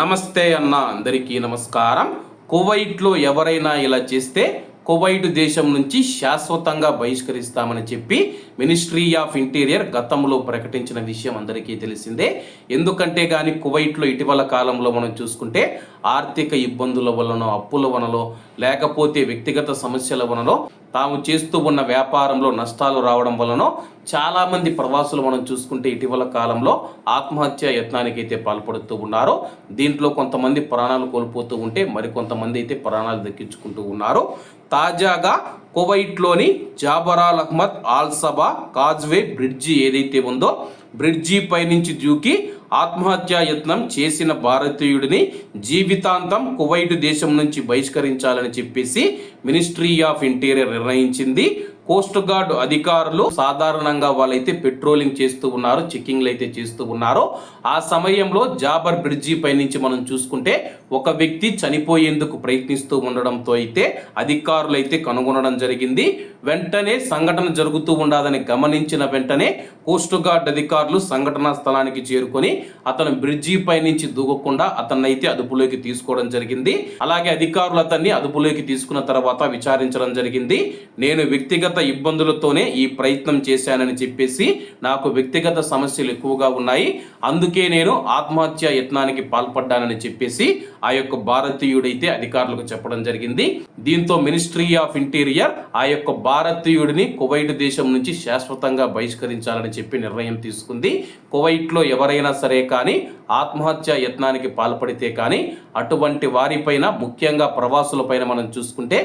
నమస్తే అన్న అందరికీ నమస్కారం. కువైట్లో ఎవరైనా ఇలా చేస్తే కువైట్ దేశం నుంచి శాశ్వతంగా బహిష్కరిస్తామని చెప్పి మినిస్ట్రీ ఆఫ్ ఇంటీరియర్ గతంలో ప్రకటించిన విషయం అందరికీ తెలిసిందే. ఎందుకంటే కానీ కువైట్లో ఇటీవల కాలంలో మనం చూసుకుంటే ఆర్థిక ఇబ్బందుల వలన అప్పుల వనలో లేకపోతే వ్యక్తిగత సమస్యల వనలో తాము చేస్తూ ఉన్న వ్యాపారంలో నష్టాలు రావడం వలనో చాలామంది ప్రవాసులు మనం చూసుకుంటే ఇటీవల కాలంలో ఆత్మహత్య యత్నానికి అయితే పాల్పడుతూ ఉన్నారు. దీంట్లో కొంతమంది ప్రాణాలు కోల్పోతూ ఉంటే మరికొంతమంది అయితే ప్రాణాలు దక్కించుకుంటూ ఉన్నారు. తాజాగా కువైట్లోని Jaber Al Ahmad Al Sabah causeway bridge ఏదైతే ఉందో బ్రిడ్జి పైనుంచి దూకి ఆత్మహత్యా యత్నం చేసిన భారతీయుడిని జీవితాంతం కువైట్ దేశం నుంచి బహిష్కరించాలని చెప్పేసి మినిస్ట్రీ ఆఫ్ ఇంటీరియర్ నిర్ణయించింది. కోస్ట్ గార్డ్ అధికారులు సాధారణంగా వాళ్ళైతే పెట్రోలింగ్ చేస్తూ ఉన్నారు చెక్కింగ్లు అయితే చేస్తూ ఉన్నారో. ఆ సమయంలో జాబర్ బ్రిడ్జి పైనుంచి మనం చూసుకుంటే ఒక వ్యక్తి చనిపోయేందుకు ప్రయత్నిస్తూ ఉండడంతో అయితే అధికారులు అయితే కనుగొనడం జరిగింది. వెంటనే సంఘటన జరుగుతూ ఉండదని గమనించిన వెంటనే కోస్ట్ గార్డ్ అధికారులు సంఘటనా స్థలానికి చేరుకొని అతను బ్రిడ్జి పైనుంచి దూకకుండా అతన్ని అయితే అదుపులోకి తీసుకోవడం జరిగింది. అలాగే అధికారులు అతన్ని అదుపులోకి తీసుకున్న తర్వాత విచారించడం జరిగింది. నేను వ్యక్తిగత ఇబ్బందులతోనే ఈ ప్రయత్నం చేశానని చెప్పేసి నాకు వ్యక్తిగత సమస్యలు ఎక్కువగా ఉన్నాయి. అందుకే నేను ఆత్మహత్య యత్నానికి పాల్పడ్డానని చెప్పేసి ఆ యొక్క భారతీయుడైతే అధికారులకు చెప్పడం జరిగింది. దీంతో మినిస్ట్రీ ఆఫ్ ఇంటీరియర్ ఆ యొక్క భారతీయుడిని కువైట్ దేశం నుంచి శాశ్వతంగా బహిష్కరించాలని చెప్పి నిర్ణయం తీసుకుంది. కువైట్లో ఎవరైనా సరే కానీ ఆత్మహత్య యత్నానికి పాల్పడితే కానీ అటువంటి వారిపైన ముఖ్యంగా ప్రవాసులపైన మనం చూసుకుంటే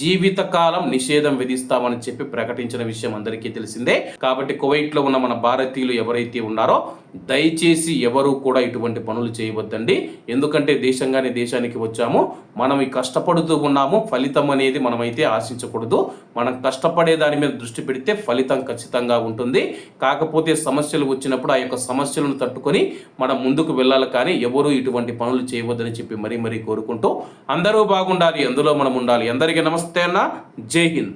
జీవితకాలం నిషేధం విధిస్తామని చెప్పి చెప్పి ప్రకటించిన విషయం అందరికీ తెలిసిందే. కాబట్టి కువైట్లో ఉన్న మన భారతీయులు ఎవరైతే ఉన్నారో దయచేసి ఎవరు కూడా ఇటువంటి పనులు చేయవద్దండి. ఎందుకంటే దేశంగానే దేశానికి వచ్చాము. మనం కష్టపడుతూ ఉన్నాము. ఫలితం అనేది మనమైతే ఆశించకూడదు. మనం కష్టపడే దాని మీద దృష్టి పెడితే ఫలితం ఖచ్చితంగా ఉంటుంది. కాకపోతే సమస్యలు వచ్చినప్పుడు ఆ యొక్క సమస్యలను తట్టుకొని మనం ముందుకు వెళ్ళాలి కానీ ఎవరు ఇటువంటి పనులు చేయవద్దని చెప్పి మరీ మరీ కోరుకుంటూ అందరూ బాగుండాలి. అందులో మనం ఉండాలి. అందరికీ నమస్తే అన్న. జై హింద్.